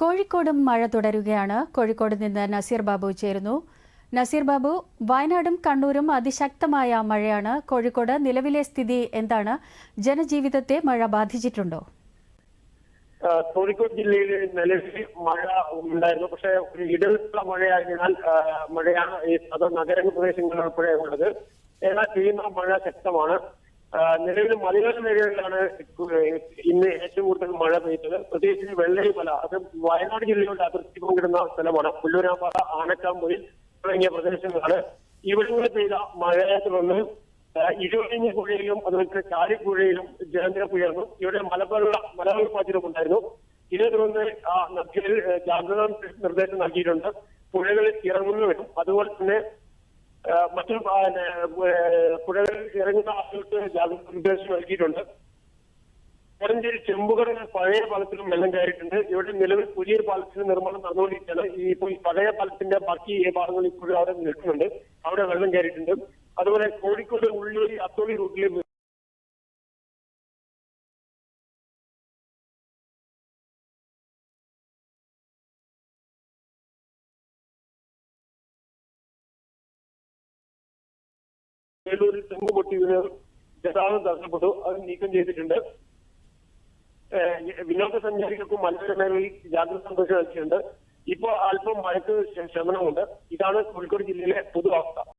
കോഴിക്കോടും മഴ തുടരുകയാണ്. കോഴിക്കോട് നിന്ന് നസീർ ബാബു ചേരുന്നു. നസീർ ബാബു വയനാടും കണ്ണൂരും അതിശക്തമായ മഴയാണ്. കോഴിക്കോട് നിലവിലെ സ്ഥിതി എന്താണ്? ജനജീവിതത്തെ മഴ ബാധിച്ചിട്ടുണ്ടോ? കോഴിക്കോട് ജില്ലയിൽ നിലവിൽ മഴ ഉണ്ടായിരുന്നു. പക്ഷേ ഒരു ഇടവിട്ടുള്ള മഴയായതിനാൽ മഴയാണ് ഈ അത് നഗര പ്രദേശങ്ങളിൽ ഉൾപ്പെടെ ഉള്ളത്. എന്നാൽ പെയ്യുന്ന മഴ ശക്തമാണ്. നിലവിൽ മലയോര മേഖലകളിലാണ് ഇന്ന് പെയ്തത് പ്രത്യേകിച്ച് വെള്ളരിമല. അത് വയനാട് ജില്ലയുടെ അതിർത്തി പങ്കിടുന്ന സ്ഥലമാണ്. പുല്ലൂരാമ്പാറ ആനക്കാമ്പൊയിൽ തുടങ്ങിയ പ്രദേശങ്ങളാണ്. ഇവിടങ്ങളിൽ പെയ്ത മഴയെ തുടർന്ന് ഇരുപതിഞ്ഞ പുഴയിലും അതുപോലെ ചാലിപ്പുഴയിലും ജലനിരപ്പ് ഉയർന്നു. ഇവിടെ മലവെള്ള മലകൾ ഉണ്ടായിരുന്നു. ഇതേ തുടർന്ന് ആ നദികളിൽ ജാഗ്രതാ നിർദ്ദേശം നൽകിയിട്ടുണ്ട്. പുഴകളിൽ ഇറങ്ങുന്നവരും അതുപോലെ തന്നെ മറ്റൊരു പുഴകളിൽ ഇറങ്ങുന്ന ആളുകൾക്ക് ജാഗ്രതാ നിർദ്ദേശം നൽകിയിട്ടുണ്ട്. കോടഞ്ചേരി ചെമ്പുകട പഴയ പാലത്തിലും വെള്ളം കയറിയിട്ടുണ്ട്. ഇവിടെ നിലവിൽ പുതിയ പാലത്തിന് നിർമ്മാണം നടന്നുകൊണ്ടിരിക്കുകയാണ്. ഈ ഇപ്പോൾ പഴയ പാലത്തിന്റെ ബാക്കി ഭാഗങ്ങൾ ഇപ്പോഴും അവിടെ നിൽക്കുന്നുണ്ട്. അവിടെ വെള്ളം കയറിയിട്ടുണ്ട്. അതുപോലെ കോഴിക്കോട് ഉള്ളൂരി അത്തോളി റൂട്ടിൽ വേലൂരിൽ തെങ്ങ് പൊട്ടി ഗതാഗതം തടസ്സപ്പെട്ടു. അത് നീക്കം ചെയ്തിട്ടുണ്ട്. വിനോദസഞ്ചാരികൾക്കും മലയോര മേഖലയിൽ ജാഗ്രത സന്ദേശം നൽകിയിട്ടുണ്ട് ഇപ്പോൾ അല്പം മഴയ്ക്ക് ശമനമുണ്ട്. ഇതാണ് കോഴിക്കോട് ജില്ലയിലെ പൊതു അവസ്ഥ.